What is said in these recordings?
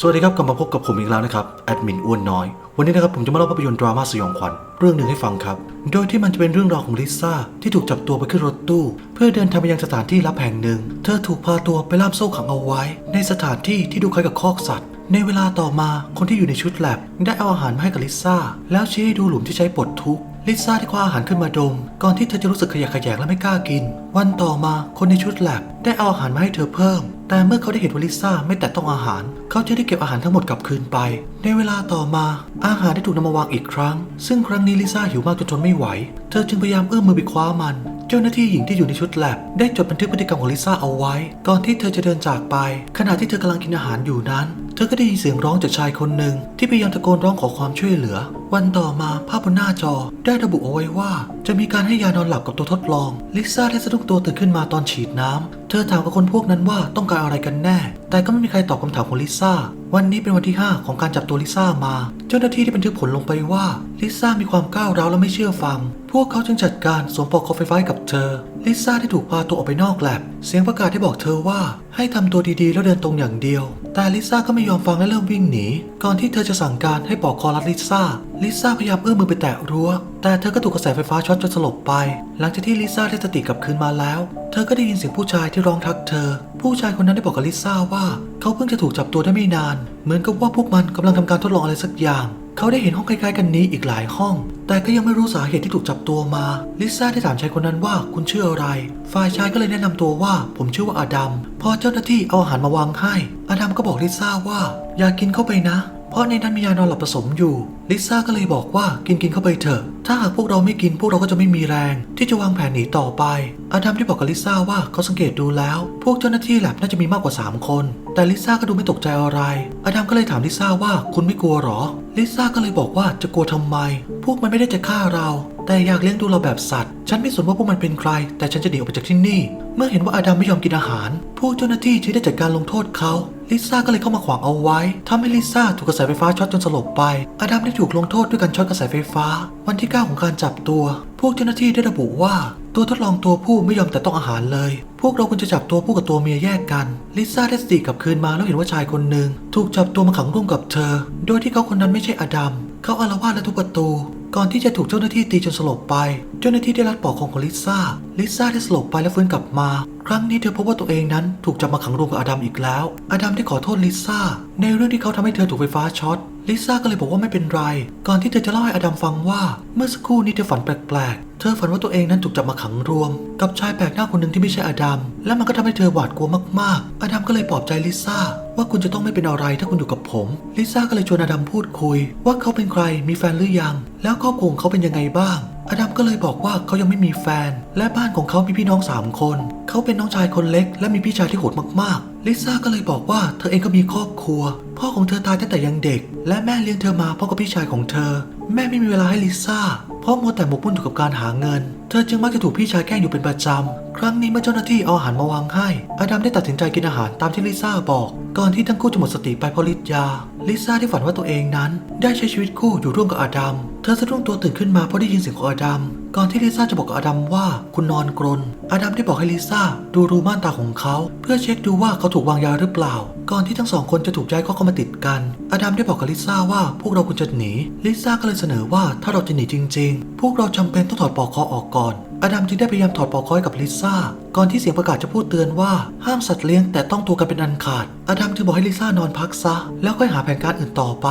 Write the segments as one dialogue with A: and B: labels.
A: สวัสดีครับกลับมาพบกับผมอีกแล้วนะครับแอดมินอ้วนน้อย วันนี้นะครับผมจะมาเล่าภาพยนตร์ดราม่าสยองขวัญเรื่องหนึ่งให้ฟังครับ โดยที่มันจะเป็นเรื่องราวของลิซ่าที่ถูกจับตัวไปขึ้นรถตู้ เพื่อเดินทางไปยังสถานที่ลับแห่งหนึ่ง เธอถูกพาตัวไปล่ามโซ่ขังเอาไว้ ในสถานที่ที่ดูคล้ายกับคอกสัตว์ ในเวลาต่อมาคนที่อยู่ในชุดแลบได้เอาอาหารมาให้กับลิซ่าแล้วชี้ให้ดูหลุมที่ใช้ปลดทุกข์ ลิซ่าได้คว้าอาหารขึ้นมาดม ก่อนที่เธอจะรู้สึกขยะแขยงและไม่กล้ากิน วันต่อมาคนในชุดแลบได้เอาอาหารมาให้เธอเพิ่ม แต่เมื่อเขาได้เห็นว่าลิซ่าไม่แตะต้องอาหาร เขาจะได้เก็บอาหารทั้งหมดกลับคืนไป ในเวลาต่อมา อาหารได้ถูกนำมาวางอีกครั้ง ซึ่งครั้งนี้ลิซ่าหิวมากจนทนไม่ไหว เธอจึงพยายามเอื้อมมือไปคว้ามันเจ้าหน้าที่หญิงที่อยู่ในชุดแลบได้จดบันทึกพฤติกรรมของลิซ่าเอาไว้ ก่อนที่เธอจะเดินจากไป ขณะที่เธอกำลังกินอาหารอยู่นั้น เธอก็ได้ยินเสียงร้องจากชายคนหนึ่งที่พยายามตะโกนร้องขอความช่วยเหลือวันต่อมาภาพบนหน้าจอได้ระบุเอาไว้ว่า จะมีการให้ยานอนหลับกับตัวทดลอง ลิซ่าได้สะดุ้งตัวตื่นขึ้นมาตอนฉีดน้ำเธอถามกับคนพวกนั้นว่าต้องการอะไรกันแน่ แต่ก็ไม่มีใครตอบคำถามของลิซ่า วันนี้เป็นวันที่ 5 ของการจับตัวลิซ่ามา เจ้าหน้าที่ได้บันทึกผลลงไปว่าลิซ่ามีความก้าวร้าวและไม่เชื่อฟัง พวกเขาจึงจัดการสวมปลอกคอไฟฟ้าให้กับเธอ ลิซ่าได้ถูกพาตัวออกไปนอกแลบ เสียงประกาศได้บอกเธอว่า ให้ทำตัวดีๆ แล้วเดินตรงอย่างเดียว แต่ลิซ่าก็ไม่ยอมฟังและเริ่มวิ่งหนี ก่อนที่เธอจะสั่งการให้ปอกคอรัดลิซ่า ลิซ่าพยายามเอื้อมมือไปแตะรั้ว แต่เธอก็ถูกกระแสไฟฟ้าช็อตจนสลบไป หลังจากที่ลิซ่าได้สติกลับคืนมาแล้ว เธอก็ได้ยินเสียงผู้ชายที่ร้องทักเธอ ผู้ชายคนนั้นได้บอกกับลิซ่าว่า เขาเพิ่งจะถูกจับตัวได้ไม่นาน เหมือนกับว่าพวกมันกำลังทำการทดลองอะไรสักอย่าง เขาได้เห็นห้องคล้ายๆ กันนี้อีกหลายห้อง แต่ก็ยังไม่รู้สาเหตุที่ถูกจับตัวมา ลิซ่าได้ถามชายคนนั้นว่าคุณชื่ออะไร ฝ่ายชายก็เลยแนะนำตัวว่า ผมชื่อว่าอาดัม พอเจ้าหน้าที่เอาอาหารมาวางให้ อาดัมก็บอกลิซ่าว่า อย่ากินเข้าไปนะเพราะในนั้นมียานอนหลับผสมอยู่ ลิซ่าก็เลยบอกว่ากินกินเข้าไปเถอะ ถ้าหากพวกเราไม่กินพวกเราก็จะไม่มีแรง ที่จะวางแผนหนีต่อไป อาดัมได้บอกกับลิซ่าว่าเขาสังเกตดูแล้ว พวกเจ้าหน้าที่แลบน่าจะมีมากกว่า 3 คน แต่ลิซ่าก็ดูไม่ตกใจอะไร อาดัมก็เลยถามลิซ่าว่าคุณไม่กลัวหรอ ลิซ่าก็เลยบอกว่าจะกลัวทำไม พวกมันไม่ได้จะฆ่าเรา แต่อยากเลี้ยงดูเราแบบสัตว์ ฉันไม่สนว่าพวกมันเป็นใคร แต่ฉันจะหนีออกไปจากที่นี่ เมื่อเห็นว่าอาดัมไม่ยอมกินอาหาร พวกเจ้าหน้าที่จึงได้จัดการลงโทษเขา ลิซ่าก็เลยเข้ามาขวางเอาไว้ทำให้ลิซ่าถูกกระแสไฟฟ้าช็อตจนสลบไปอาดัมได้ถูกลงโทษด้วยการช็อตกระแสไฟฟ้า วันที่ 9 ของการจับตัว พวกเจ้าหน้าที่ได้ระบุว่า ตัวทดลองตัวผู้ไม่ยอมแต่ต้องอาหารเลย พวกเราควรจะจับตัวผู้กับตัวเมียแยกกัน ลิซ่าได้สติกลับคืนมาแล้วเห็นว่าชายคนหนึ่งถูกจับตัวมาขังร่วมกับเธอ โดยที่เขาคนนั้นไม่ใช่อดัม เขาอาละวาดและทุบประตู ก่อนที่จะถูกเจ้าหน้าที่ตีจนสลบไป เจ้าหน้าที่ได้รัดปอกของของลิซ่า ลิซ่าได้สลบไปและฟื้นกลับมา ครั้งนี้เธอพบว่าตัวเองนั้นถูกจับมาขังรวมกับอดัมอีกแล้ว อดัมได้ขอโทษลิซ่า ในเรื่องที่เขาทำให้เธอถูกไฟฟ้าช็อต ลิซ่าก็เลยบอกว่าไม่เป็นไร ก่อนที่เธอจะเล่าให้อดัมฟังว่า เมื่อสักครู่นี้เธอฝันแปลกๆ เธอฝันว่าตัวเองนั้นถูกจับมาขังรวม กับชายแปลกหน้าคนหนึ่งที่ไม่ใช่อดัม และมันก็ทำให้เธอหวาดกลัวมากๆ อดัมก็เลยปลอบใจลิซ่า ว่าคุณจะต้องไม่เป็นอะไรถ้าคุณอยู่กับผม ลิซ่าก็เลยชวนอดัมพูดคุย ว่าเขาเป็นใครมีแฟนหรือยัง แล้วครอบครัวของเขาเป็นยังไงบ้าง อดัมก็เลยบอกว่าเขายังไม่มีแฟน และบ้านของเขามีพี่น้องสามคน เขาเป็นน้องชายคนเล็ก และมีพี่ชายที่โหดมากๆ ลิซ่าก็เลยบอกว่าเธอเองก็มีครอบครัว พ่อของเธอตายตั้งแต่ยังเด็ก และแม่เลี้ยงเธอมาพร้อกับพี่ชายของเธอ แม่ไม่มีเวลาให้ลิซ่า เพราะมัวแต่หมกมุ่นอยู่กับการหาเงิน เธอจึงมักจะถูกพี่ชายแกล้งอยู่เป็นประจำ ครั้งนี้เมื่อเจ้าหน้าที่เอาอาหารมาวางให้ อดัมได้ตัดสินใจกินอาหารตามที่ลิซ่าบอก ก่อนที่ทั้งคู่จะหมดสติไปเพราะฤทธิ์ยา ลิซ่าได้ฝันว่าตัวเองนั้น ได้ใช้ชีวิตคู่อยู่ร่วมกับอดัม เธอสะดุ้งตัวตื่นขึ้นมาเพราะได้ยินเสียงของอดัม ก่อนที่ลิซ่าจะบอกกับอดัมว่าคุณนอนกรนอดัมได้บอกให้ลิซ่าดูรูม่านตาของเขา เพื่อเช็คดูว่าเขาถูกวางยาหรือเปล่า ก่อนที่ทั้งสองคนจะถูกย้ายเข้ามาติดกันอดัมได้บอกกับลิซ่าว่าพวกเราควรจะหนี ลิซ่าก็เลยเสนอว่าถ้าเราจะหนีจริง ๆ พวกเราจำเป็นต้องถอดปลอกคอออกก่อน อดัมจึงได้พยายามถอดปลอกคอให้กับลิซ่า ก่อนที่เสียงประกาศจะพูดเตือนว่าห้ามสัตว์เลี้ยงแต่ต้องตัวกันเป็นอันขาด อดัมจึงบอกให้ลิซ่านอนพักซะ แล้วค่อยหาแผนการอื่นต่อไป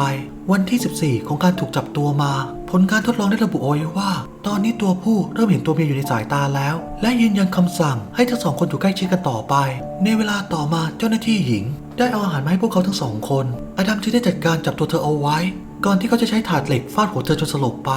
A: วันที่ 14 ของการถูกจับตัวมา ผลการทดลองได้ระบุเอาไว้ว่า ตอนนี้ตัวผู้เริ่มเห็นตัวเมียอยู่ในสายตาแล้ว และยืนยันคำสั่งให้ทั้งสองคนอยู่ใกล้ชิดกันต่อไป ในเวลาต่อมาเจ้าหน้าที่หญิง ได้เอาอาหารมาให้พวกเขาทั้งสองคน อดัมจึงได้จัดการจับตัวเธอเอาไว้ ก่อนที่เขาจะใช้ถาดเหล็กฟาดหัวเธอจนสลบไป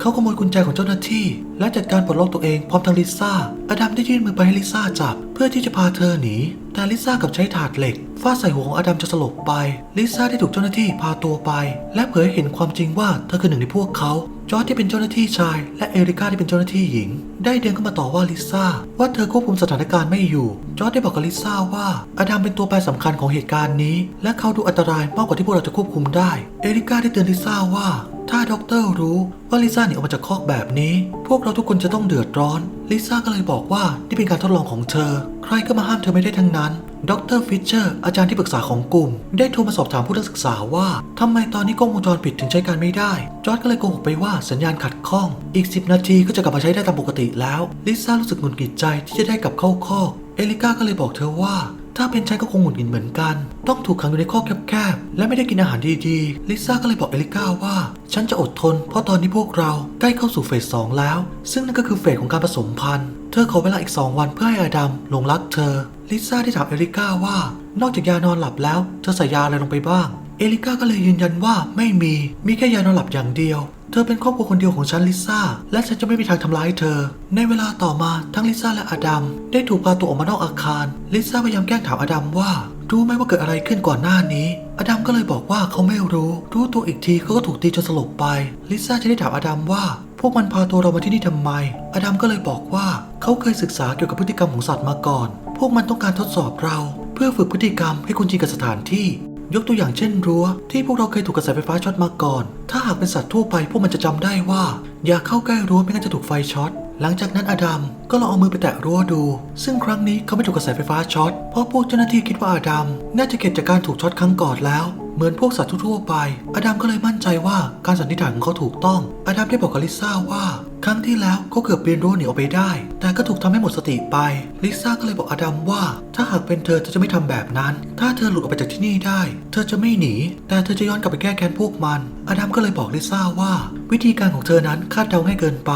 A: เขาขโมยกุญแจของเจ้าหน้าที่ และจัดการปลดล็อกตัวเองพร้อมทั้งลิซ่า อดัมได้ยื่นมือไปให้ลิซ่าจับ เพื่อที่จะพาเธอหนี แต่ลิซ่ากลับใช้ถาดเหล็กฟาดใส่หัวของอดัมจนสลบไป ลิซ่าได้ถูกเจ้าหน้าที่พาตัวไป และเผยให้เห็นความจริงว่าเธอคือหนึ่งในพวกเขา จอร์ดที่เป็นเจ้าหน้าที่ชาย และเอริก้าที่เป็นเจ้าหน้าที่หญิง ได้เดินเข้ามาต่อว่าลิซ่าว่าเธอควบคุมสถานการณ์ไม่อยู่ จอร์ดได้บอกกับลิซ่าว่าอดัมเป็นตัวแปรสำคัญของเหตุการณ์นี้ และเขาดูอันตรายมากกว่าที่พวกเราจะควบคุมได้ เอริก้าได้เตือนลิซ่าว่า ถ้าด็อกเตอร์รู้ว่าลิซ่าหนีออกมาจากคอกแบบนี้ พวกเราทุกคนจะต้องเดือดร้อน ลิซ่าก็เลยบอกว่านี่เป็นการทดลองของเธอ ใครก็มาห้ามเธอไม่ได้ทั้งนั้นดรฟิชเชอร์ อาจารย์ที่ปรึกษาของกลุ่ม ได้โทรมาสอบถามผู้นักศึกษาว่าทำไมตอนนี้กล้องวงจรปิดถึงใช้การไม่ได้ จอร์ดก็เลยโกหกไปว่าสัญญาณขัดข้อง อีก 10 นาทีก็จะกลับมาใช้ได้ตามปกติแล้ว ลิซ่ารู้สึกหงุดหงิดใจที่จะได้กลับเข้าคอก เอลิก้าก็เลยบอกเธอว่า ถ้าเป็นฉันก็คงหงุดหงิดเหมือนกัน ต้องถูกขังอยู่ในข้อแคบๆ และไม่ได้กินอาหารดีๆ ลิซ่าก็เลยบอกเอลิก้าว่า ฉันจะอดทน เพราะตอนนี้พวกเราใกล้เข้าสู่เฟสสองแล้ว ซึ่งนั่นก็คือเฟสของการผสมพันธุ์ เธอขอเวลาอีก 2 วันเพื่อให้อาดัมหลงรักเธอ ลิซ่าได้ถามเอลิก้าว่า นอกจากยานอนหลับแล้ว เธอใส่ยาอะไรลงไปบ้าง เอลิก้าก็เลยยืนยันว่าไม่มี มีแค่ยานอนหลับอย่างเดียว เธอเป็นครอบครัวคนเดียวของฉันลิซ่า และฉันจะไม่มีทางทำร้ายเธอ ในเวลาต่อมาทั้งลิซ่าและอดัมได้ถูกพาตัวออกมานอกอาคาร ลิซ่าพยายามแกล้งถามอดัมว่า รู้ไหมว่าเกิดอะไรขึ้นก่อนหน้านี้ อดัมก็เลยบอกว่าเขาไม่รู้ รู้ตัวอีกทีเขาก็ถูกตีจนสลบไป ลิซ่าจะได้ถามอดัมว่าพวกมันพาตัวเรามาที่นี่ทำไม อดัมก็เลยบอกว่าเขาเคยศึกษาเกี่ยวกับพฤติกรรมของสัตว์มาก่อน พวกมันต้องการทดสอบเรา เพื่อฝึกพฤติกรรมให้คุณชินกับสถานที่ ยกตัวอย่างเช่นรั้วที่พวกเราเคยถูกกระแสไฟฟ้าช็อตมาก่อน ถ้าหากเป็นสัตว์ทั่วไปพวกมันจะจำได้ว่า อย่าเข้าใกล้รั้วไม่งั้นจะถูกไฟช็อต หลังจากนั้นอดัมก็ลองเอามือไปแตะรั้วดู ซึ่งครั้งนี้เขาไม่ถูกกระแสไฟฟ้าช็อต เพราะพวกเจ้าหน้าที่คิดว่าอดัมน่าจะเข็ดจากการถูกช็อตครั้งก่อนแล้ว เหมือนพวกสัตว์ทั่วไป อดัมก็เลยมั่นใจว่าการสันนิษฐานของเขาถูกต้อง อดัมได้บอกกับลิซ่าว่า ครั้งที่แล้วเขาเกือบปีนรั้วหนีออกไปได้ ก็ถูกทำให้หมดสติไป ลิซ่าก็เลยบอกอดัมว่า ถ้าหากเป็นเธอเธอจะไม่ทำแบบนั้น ถ้าเธอหลุดออกไปจากที่นี่ได้ เธอจะไม่หนี แต่เธอจะย้อนกลับไปแก้แค้นพวกมัน อดัมก็เลยบอกลิซ่าว่า วิธีการของเธอนั้นคาดเดาง่ายเกินไป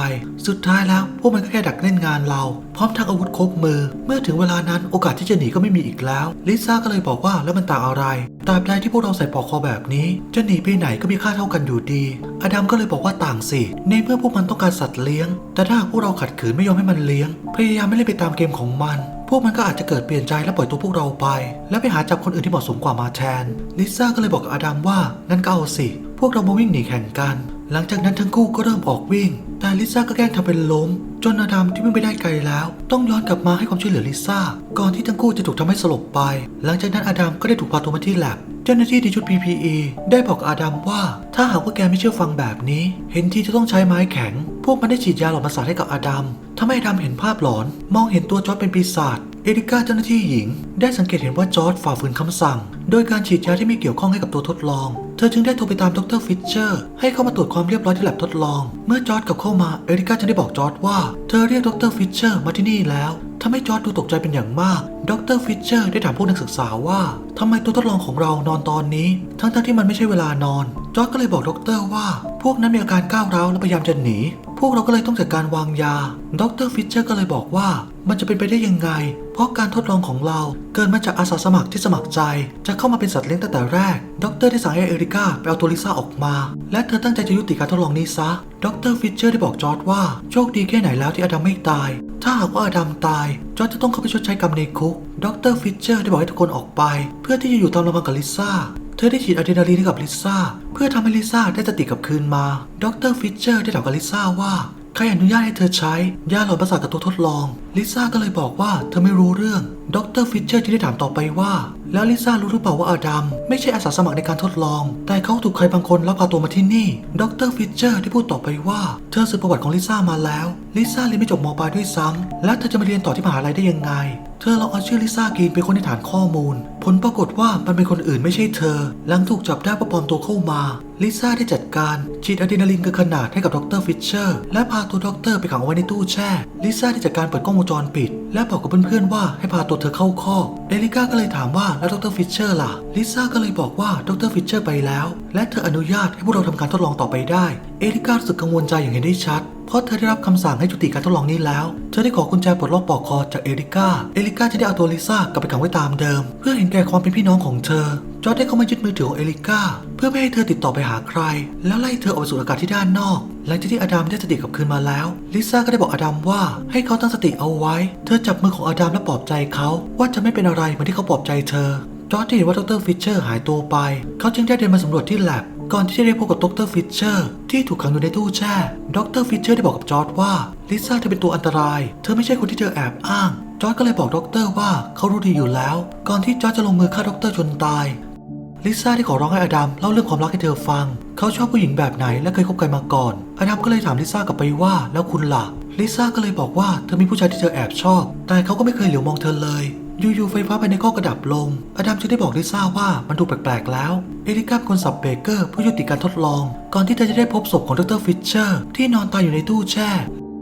A: สุดท้ายแล้วพวกมันก็แค่ดักเล่นงานเรา พร้อมทั้งอาวุธครบมือ เมื่อถึงเวลานั้นโอกาสที่จะหนีก็ไม่มีอีกแล้ว ลิซ่าก็เลยบอกว่าแล้วมันต่างอะไรตราบใดที่พวกเราใส่ปลอกคอแบบนี้ จะหนีไปไหนก็มีค่าเท่ากันอยู่ดี อดัมก็เลยบอกว่าต่างสิ ในเมื่อพวกมันต้องการสัตว์เลี้ยง แต่ถ้าพวกเราขัดขืนไม่ยอมให้มันเลี้ยง พยายามไม่เล่นไปตามเกมของมันพวกมันก็อาจจะเกิดเปลี่ยนใจและปล่อยตัวพวกเราไป แล้วไปหาจับคนอื่นที่เหมาะสมกว่ามาแทน ลิซ่าก็เลยบอกกับอดัมว่างั้นก็เอาสิ พวกเรามาวิ่งหนีแข่งกัน หลังจากนั้นทั้งคู่ก็เริ่มออกวิ่ง แต่ลิซ่าก็แกล้งทำเป็นล้ม จนอดัมที่วิ่งไปได้ไกลแล้ว ต้องย้อนกลับมาให้ความช่วยเหลือลิซ่า ก่อนที่ทั้งคู่จะถูกทำให้สลบไป หลังจากนั้นอดัมก็ได้ถูกพาตัวมาที่แลบเจ้าหน้าที่ในชุด PPE ได้บอกอาดัมว่า ถ้าหากว่าแกไม่เชื่อฟังแบบนี้ เห็นทีจะต้องใช้ไม้แข็ง พวกมันได้ฉีดยาหลอนประสาทให้กับอาดัมทำให้อาดัมเห็นภาพหลอน มองเห็นตัวจอร์ดเป็นปีศาจเอริก้าเจ้าหน้าที่หญิง ได้สังเกตเห็นว่าจอร์ดฝ่าฝืนคำสั่ง โดยการฉีดยาที่ไม่เกี่ยวข้องให้กับตัวทดลอง เธอจึงได้โทรไปตามดรฟิชเชอร์ให้เข้ามาตรวจความเรียบร้อยที่แลบทดลอง เมื่อจอร์ดกลับเข้ามาเอริก้าจึงได้บอกจอร์ดว่าเธอเรียกดรฟิชเชอร์มาที่นี่แล้วทำให้จอร์ดดูตกใจเป็นอย่างมาก ดรฟิชเชอร์ได้ถามพวกนักศึกษาว่าทำไมตัวทดลองของเรานอนตอนนี้ ทั้งๆที่มันไม่ใช่เวลานอน จอร์ดก็เลยบอกดรว่า พวกนั้นมีอาการก้าวร้าวและพยายามจะหนี พวกเราก็เลยต้องจัดการวางยา ดรฟิชเชอร์ก็เลยบอกว่า มันจะเป็นไปได้ยังไง เพราะการทดลองของเราเกิดมาจากอาสาสมัครที่สมัครใจ จะเข้ามาเป็นสัตว์เลี้ยงตั้งแต่แรก ด็อกเตอร์ได้สั่งให้เอริก้าไปเอาตัวลิซ่าออกมา และเธอตั้งใจจะยุติการทดลองนี้ซะ ด็อกเตอร์ฟิชเชอร์ได้บอกจอร์ดว่า โชคดีแค่ไหนแล้วที่อดัมไม่ตาย ถ้าหากว่าอดัมตาย จอร์ดจะต้องเข้าไปชดใช้กรรมในคุก ด็อกเตอร์ฟิชเชอร์ได้บอกให้ทุกคนออกไป เพื่อที่จะอยู่ตามลำพังกับลิซ่าเธอได้ฉีดอะดรีนาลีนให้กับลิซ่าเพื่อทำให้ลิซ่าได้สติกลับคืนมา ด็อกเตอร์ฟิชเชอร์ได้ถามกับลิซ่าว่าใครอนุญาตให้เธอใช้ยาหลอนประสาทกับตัวทดลอง ลิซ่าก็เลยบอกว่าเธอไม่รู้เรื่องดรฟิชเชอร์ที่ได้ถามต่อไปว่าแล้วลิซ่ารู้หรือเปล่าว่าอาดัมไม่ใช่อาสาสมัครในการทดลอง แต่เขาถูกใครบางคนลักพาตัวมาที่นี่ดรฟิชเชอร์ได้พูดต่อไปว่า เธอสืบประวัติของลิซ่ามาแล้ว ลิซ่าเรียนไม่จบมปลายด้วยซ้ำและเธอจะมาเรียนต่อที่มหาลัยได้ยังไง เธอลองเอาชื่อลิซ่ากรีนไปค้นในฐานข้อมูล ผลปรากฏว่ามันเป็นคนอื่นไม่ใช่เธอ หลังถูกจับได้เพราะปลอมตัวเข้ามา ลิซ่าได้จัดการฉีดอะดรีนาลินเกินขนาดให้กับดรฟิชเชอร์และพาตัวดรไปขังเอาไว้ในตู้แช่ ลิซ่าได้จัดการเปิดกล้องวงจรปิด และบอกกับเพื่อนๆว่าให้พาตัวเธอเข้าคอกเอลิก้าก็เลยถามว่าแล้วดรฟิชเชอร์ล่ะ ลิซ่าก็เลยบอกว่าดรฟิชเชอร์ไปแล้ว และเธออนุญาตให้พวกเราทำการทดลองต่อไปได้ เอริก้ารู้สึกกังวลใจอย่างเห็นได้ชัด เพราะเธอได้รับคำสั่งให้ยุติการทดลองนี้แล้ว เธอได้ขอกุญแจปลดล็อกปลอกคอจากเอริก้า เอริก้าจะได้เอาตัวลิซ่ากลับไปขังไว้ตามเดิม เพื่อเห็นแก่ความเป็นพี่น้องของเธอ จอร์ดได้เข้ามายึดมือถือของเอริก้า เพื่อไม่ให้เธอติดต่อไปหาใคร แล้วไล่เธอออกไปสู่อากาศที่ด้านนอก หลังจากที่อดัมได้สติกลับคืนมาแล้ว ลิซ่าก็ได้บอกอดัมว่าให้เขาตั้งสติเอาไว้ เธอจับมือของอดัมและปลอบใจเขาว่าจะไม่เป็นอะไรเหมือนที่เขาปลอบใจเธอจอร์ดเห็นว่าดรฟิชเชอร์หายตัวไป เขาจึงได้เดินมาสำรวจที่แลบ ก่อนที่จะได้พบกับดรฟิชเชอร์ที่ถูกขังอยู่ในตู้แช่ดรฟิชเชอร์ได้บอกกับจอร์ดว่าลิซ่าเธอเป็นตัวอันตราย เธอไม่ใช่คนที่เธอแอบอ้าง จอร์ดก็เลยบอกดรว่าเขารู้ดีอยู่แล้ว ก่อนที่จอร์ดจะลงมือฆ่าดรจนตายลิซ่าได้ขอร้องให้อดัมเล่าเรื่องความรักให้เธอฟัง เขาชอบผู้หญิงแบบไหนและเคยคบกันมาก่อน อดัมก็เลยถามลิซ่ากลับไปว่าแล้วคุณล่ะ ลิซ่าก็เลยบอกว่าเธอมีผู้ชายที่เธอแอบชอบ แต่เขาก็ไม่เคยเหลียวมองเธอเลย อยู่ๆไฟฟ้าภายในข้อกระดับลง อดัมจึงได้บอกลิซ่าว่ามันดูแปลกๆแล้ว เอริก้าเป็นคนสับเบเกอร์ผู้ยุติการทดลอง ก่อนที่เธอจะได้พบศพของดรฟิชเชอร์ที่นอนตายอยู่ในตู้แช่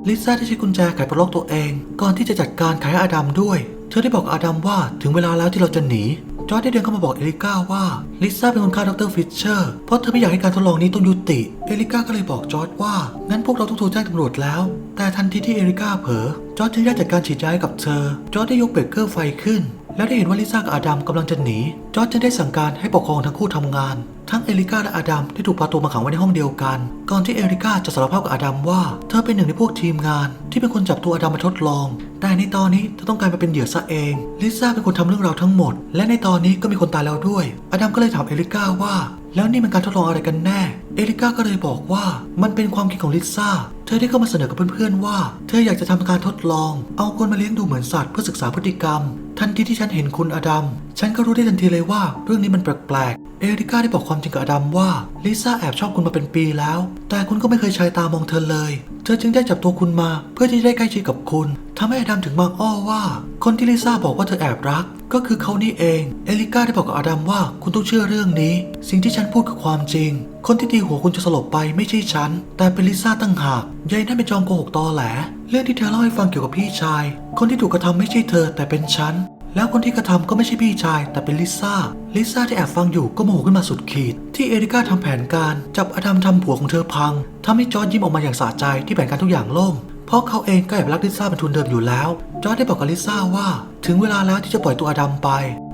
A: ลิซ่าได้ใช้กุญแจไขปลดล็อกตัวเอง ก่อนที่จะจัดการไขให้อดัมด้วย เธอได้บอกอดัมว่าถึงเวลาแล้วที่เราจะหนี จอร์ดได้เดินเข้ามาบอกเอลิก้าว่าลิซ่าเป็นคนฆ่าดรฟิชเชอร์เพราะเธอไม่อยากให้การทดลองนี้ต้องยุติ เอลิก้าก็เลยบอกจอร์ดว่างั้นพวกเราต้องโทรแจ้งตำรวจแล้ว แต่ทันทีที่เอลิก้าเผลอจอร์ดจึงได้จัดการฉีดยาให้กับเธอ จอร์ดได้ยกเบรกเกอร์ไฟขึ้น แล้วได้เห็นว่าลิซ่ากับอดัมกำลังจะหนี จอร์ดจึงได้สั่งการให้ปกครองทั้งคู่ทำงาน ทั้งเอริก้าและอดัมได้ถูกพาตัวมาขังไว้ในห้องเดียวกัน ก่อนที่เอริก้าจะสารภาพกับอดัมว่า เธอเป็นหนึ่งในพวกทีมงาน ที่เป็นคนจับตัวอดัมมาทดลอง แต่ในตอนนี้เธอต้องการมาเป็นเหยื่อซะเอง ลิซ่าเป็นคนทำเรื่องราวทั้งหมด และในตอนนี้ก็มีคนตายแล้วด้วยอดัมก็เลยถามเอริก้าว่า แล้วนี่มันการทดลองอะไรกันแน่ เอริก้าก็เลยบอกว่ามันเป็นความคิดของลิซ่า เธอได้เข้ามาเสนอกับเพื่อนๆว่า เธออยากจะทำการทดลอง เอาคนมาเลี้ยงดูเหมือนสัตว์เพื่อศึกษาพฤติกรรม ทันทีที่ฉันเห็นคุณอดัม ฉันก็รู้ได้ทันทีเลยว่า เรื่องนี้มันแปลกๆ เอริก้าได้บอกความจริงกับอดัมว่าลิซ่าแอบชอบคุณมาเป็นปีแล้ว แต่คุณก็ไม่เคยใช้ตามองเธอเลยเธอจึงได้จับตัวคุณมา เพื่อที่จะได้ใกล้ชิดกับคุณทำให้อดัมถึงบางอ้อว่า คนที่ลิซ่าบอกว่าเธอแอบรัก ก็คือเขานี่เอง เอริก้าได้บอกกับอดัมว่าคุณต้องเชื่อเรื่องนี้ สิ่งที่ฉันพูดคือความจริง คนที่ตีหัวคุณจะสลบไปไม่ใช่ฉัน แต่เป็นลิซ่าตั้งหากยายนั่นเป็นจอมโกหกตอแหล เรื่องที่เธอเล่าให้ฟังเกี่ยวกับพี่ชาย คนที่ถูกกระทำไม่ใช่เธอแต่เป็นฉัน แล้วคนที่กระทำก็ไม่ใช่พี่ชาย แต่เป็นลิซ่า ลิซ่าที่แอบฟังอยู่ก็โมโหขึ้นมาสุดขีด ที่เอริก้าทำแผนการจับอดัมทำผัวของเธอพังทำให้จอร์จยิ้มออกมาอย่างสะใจที่แผนการทุกอย่างล่ม เพราะเขาเองก็แอบรักลิซ่าเป็นทุนเดิมอยู่แล้ว จอร์จได้บอกกับลิซ่าว่า ถึงเวลาแล้วที่จะปล่อยตัวอดัมไป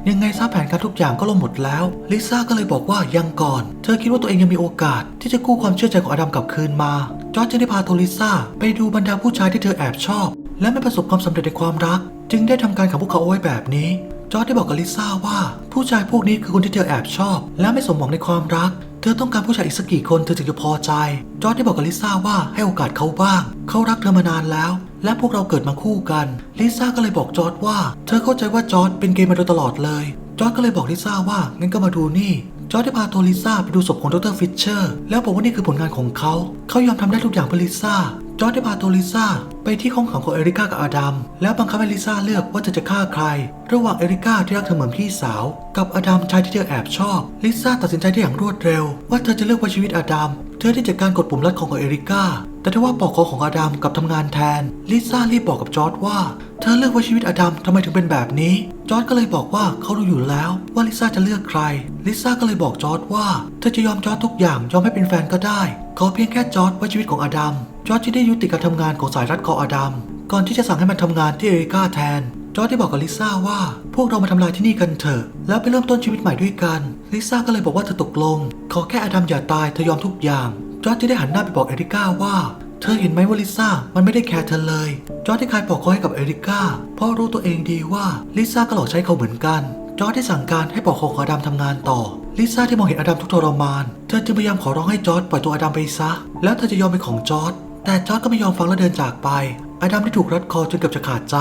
A: ยังไงซะแผนการทุกอย่างก็ล่มหมดแล้ว ลิซ่าก็เลยบอกว่ายังก่อน เธอคิดว่าตัวเองยังมีโอกาส ที่จะกู้ความเชื่อใจของอดัมกลับคืนมา จอร์จจึงได้พาตัวลิซ่าไปดูบรรดาผู้ชายที่เธอแอบชอบ และไม่ประสบความสำเร็จในความรัก จึงได้ทำการขังพวกเขาเอาไว้แบบนี้ จอร์จได้บอกกับลิซ่าว่า ผู้ชายพวกนี้คือคนที่เธอแอบชอบ และไม่สมหวังในความรัก เธอต้องการผู้ชายอีกสักกี่คนเธอถึงจะพอใจ จอร์จได้บอกกับลิซ่าว่าให้โอกาสเขาบ้าง เขารักเธอมานานแล้ว และพวกเราเกิดมาคู่กัน ลิซ่าก็เลยบอกจอร์จว่า เธอเข้าใจว่าจอร์จเป็นเกย์มาโดยตลอดเลย จอร์จก็เลยบอกลิซ่าว่างั้นก็มาดูนี่จอร์จได้พาตัวลิซ่าไปดูศพของดรฟิชเชอร์ แล้วบอกว่านี่คือผลงานของเขา เขายอมทำได้ทุกอย่างเพื่อลิซ่า จอร์จได้พาตัวลิซ่าไปที่ห้องขังของเอริก้ากับอาดัมแล้วบังคับให้ลิซ่าเลือกว่าเธอจะฆ่าใคร ระหว่างเอริก้าที่รักเธอเหมือนพี่สาว กับอดัมชายที่เธอแอบชอบลิซ่าตัดสินใจได้อย่างรวดเร็ว ว่าเธอจะเลือกไว้ชีวิตอดัมเธอได้จัดการกดปุ่มลัดของของเอริก้าแต่ถ้าว่าปอกคอของอดัมกับทำงานแทนลิซ่ารีบบอกกับจอร์จว่าเธอเลือกไว้ชีวิตอดัมทำไมถึงเป็นแบบนี้ จอร์จก็เลยบอกว่าเขารู้อยู่แล้วว่าลิซ่าจะเลือกใคร ลิซ่าก็เลยบอกจอร์จว่าเธอจะยอมจอร์จทุกอย่างยอมให้เป็นแฟนก็ได้ ขอเพียงแค่จอร์จไว้ชีวิตของอดัมจอร์จจะได้ยุติการทำงานของสายรัดคออดัมก่อนที่จะสั่งให้มันทำงานที่เอริก้าแทน จอร์จได้บอกกับลิซ่าว่า พวกเรามาทำลายที่นี่กันเถอะแล้วไปเริ่มต้นชีวิตใหม่ด้วยกัน ลิซ่าก็เลยบอกว่าเธอตกลง ขอแค่อดัมอย่าตายเธอยอมทุกอย่าง จอร์จจะได้หันหน้าไปบอกเอริก้าว่าเธอเห็นไหมว่าลิซ่ามันไม่ได้แคร์เธอเลย จอร์จได้คายปอกคอให้กับเอริก้าเพราะรู้ตัวเองดีว่าลิซ่าก็หลอกใช้เขาเหมือนกัน จอร์จได้สั่งการให้ปอกคอของอดัมทำงานต่อ ลิซ่าที่มองเห็นอดัมทุกทรมาน เธอจึงพยายามขอร้องให้จอร์จปล่อยตัวอดัมไปซะ แล้วเธอจะยอมเป็นของจอร์จ แต่จอร์จก็ไม่ยอมฟังและเดินจากไป อดัมได้ถูกรัดคอจนเกือบจะขาดใจ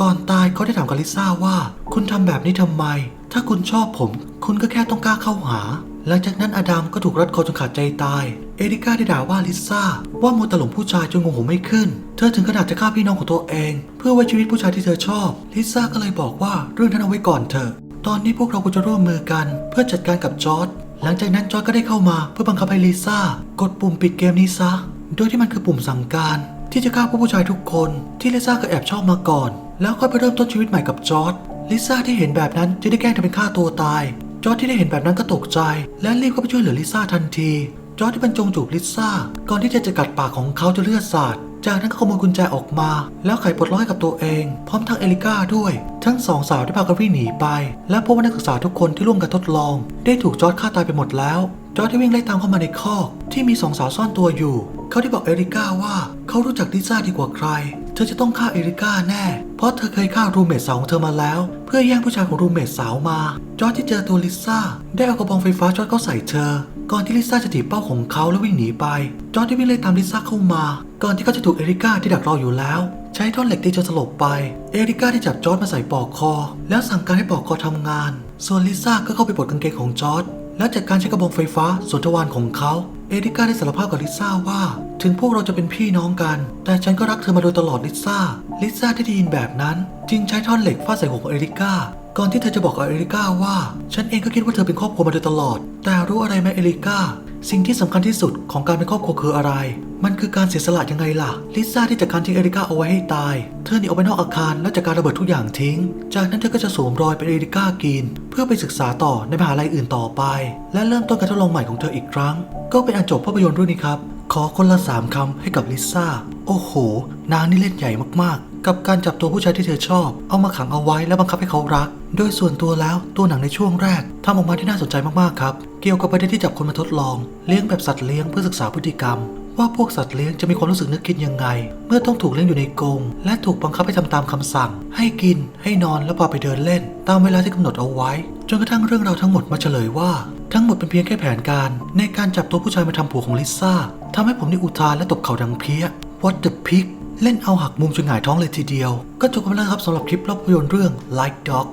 A: ก่อนตายเขาได้ถามกับลิซ่าว่า คุณทำแบบนี้ทำไม ถ้าคุณชอบผม คุณก็แค่ต้องกล้าเข้าหา หลังจากนั้นอดัมก็ถูกรัดคอจนขาดใจตาย เอริก้าได้ด่าว่าลิซ่า ว่ามัวตลงผู้ชายจนงงหูไม่ขึ้น เธอถึงขนาดจะฆ่าพี่น้องของตัวเอง เพื่อไว้ชีวิตผู้ชายที่เธอชอบ ลิซ่าก็เลยบอกว่าเรื่องนั้นเอาไว้ก่อนเถอะ ตอนนี้พวกเราควรจะร่วมมือกัน เพื่อจัดการกับจอร์ดหลังจากนั้นจอร์ดก็ได้เข้ามาเพื่อบังคับให้ลิซ่ากดปุ่มปิดเกมนี้ซะ โดยที่มันคือปุ่มสั่งการ ที่จะฆ่าผู้ชายทุกคนที่ลิซ่าเคยแอบชอบมาก่อน แล้วค่อยไปเริ่มต้นชีวิตใหม่กับจอร์ดลิซ่าที่เห็นแบบนั้นจึงได้แกล้งทำเป็นฆ่าตัวตาย จอร์ดที่ได้เห็นแบบนั้นก็ตกใจ และรีบเข้าไปช่วยเหลือลิซ่าทันที จอร์ดที่บรรจงจูบลิซ่าก่อนที่จะจะกัดปากของเขาจนเลือดสาดจากนั้นก็ขโมยกุญแจออกมา แล้วไขปลดล็อกให้กับตัวเอง พร้อมทั้งเอลิก้าด้วย ทั้งสองสาวได้พากันวิ่งหนีไป และพบว่านักศึกษาทุกคนที่ร่วมกันทดลอง ได้ถูกจอร์ดฆ่าตายไปหมดแล้ว จอร์ดที่วิ่งไล่ตามเข้ามาในคอกที่มีสองสาวซ่อนตัวอยู่ เขาได้บอกเอริก้าว่าเขารู้จักลิซ่าดีกว่าใคร เธอจะต้องฆ่าเอริก้าแน่ เพราะเธอเคยฆ่ารูเมทสาวของเธอมาแล้ว เพื่อแย่งผู้ชายของรูเมทสาวมา จอร์ดที่เจอตัวลิซ่าได้เอากระบองไฟฟ้าช็อตเข้าใส่เธอ ก่อนที่ลิซ่าจะถีบเป้าของเขาแล้ววิ่งหนีไป จอร์ดได้วิ่งไล่ตามลิซ่าเข้ามา ก่อนที่เขาจะถูกเอริก้าที่ดักรออยู่แล้วใช้ท่อนเหล็กตีจนสลบไป เอริก้าที่จับจอร์ดมาใส่ปลอกคอ แล้วสั่งการให้ปลอกคอทำงาน ส่วนลิซ่าก็เข้าไปปลดกางเกงของจอร์ด แล้วจากการใช้กระบองไฟฟ้าส่วนทวารของเขา เอริก้าได้สารภาพกับลิซ่าว่า ถึงพวกเราจะเป็นพี่น้องกัน แต่ฉันก็รักเธอมาโดยตลอดลิซ่า ลิซ่าที่ได้ยินแบบนั้น จึงใช้ท่อนเหล็กฟาดใส่หัวของเอริก้า ก่อนที่เธอจะบอกกับเอริก้าว่า ฉันเองก็คิดว่าเธอเป็นครอบครัวมาโดยตลอด แต่รู้อะไรไหมเอริก้า สิ่งที่สำคัญที่สุดของการเป็นครอบครัวคืออะไร มันคือการเสียสละยังไงล่ะ ลิซ่าที่จัดการทิ้งเอริก้าเอาไว้ให้ตาย เธอหนีออกไปนอกอาคารแล้วจัดการระเบิดทุกอย่างทิ้ง จากนั้นเธอก็จะสวมรอยเป็นเอริก้ากิน เพื่อไปศึกษาต่อในมหาลัยอื่นต่อไป และเริ่มต้นการทดลองใหม่ของเธออีกครั้ง ก็เป็นอันจบภาพยนตร์เรื่องนี้ครับ ขอคนละสามคำให้กับลิซ่า โอ้โห นางนี่เล่นใหญ่มากๆ กับการจับตัวผู้ชายที่เธอชอบ เอามาขังเอาไว้และบังคับให้เขารัก โดยส่วนตัวแล้วตัวหนังในช่วงแรกทำออกมาที่น่าสนใจมากๆครับเกี่ยวกับประเด็นที่จับคนมาทดลองเลี้ยงแบบสัตว์เลี้ยงเพื่อศึกษาพฤติกรรม ว่าพวกสัตว์เลี้ยงจะมีความรู้สึกนึกคิดยังไง เมื่อต้องถูกเลี้ยงอยู่ในกรงและถูกบังคับให้ทำตามคำสั่ง ให้กิน ให้นอนและพาไปเดินเล่น ตามเวลาที่กำหนดเอาไว้ จนกระทั่งเรื่องราวทั้งหมดมาเฉลยว่า ทั้งหมดเป็นเพียงแค่แผนการ ในการจับตัวผู้ชายมาทำผัวของลิซ่าทำให้ผมได้อุทานและตบเข่าดังเพี้ย What the pig เล่นเอาหักมุมจนหงายท้องเลยทีเดียว ก็จบกันไปแล้วครับสำหรับคลิปภาพยนตร์เรื่อง Like Dog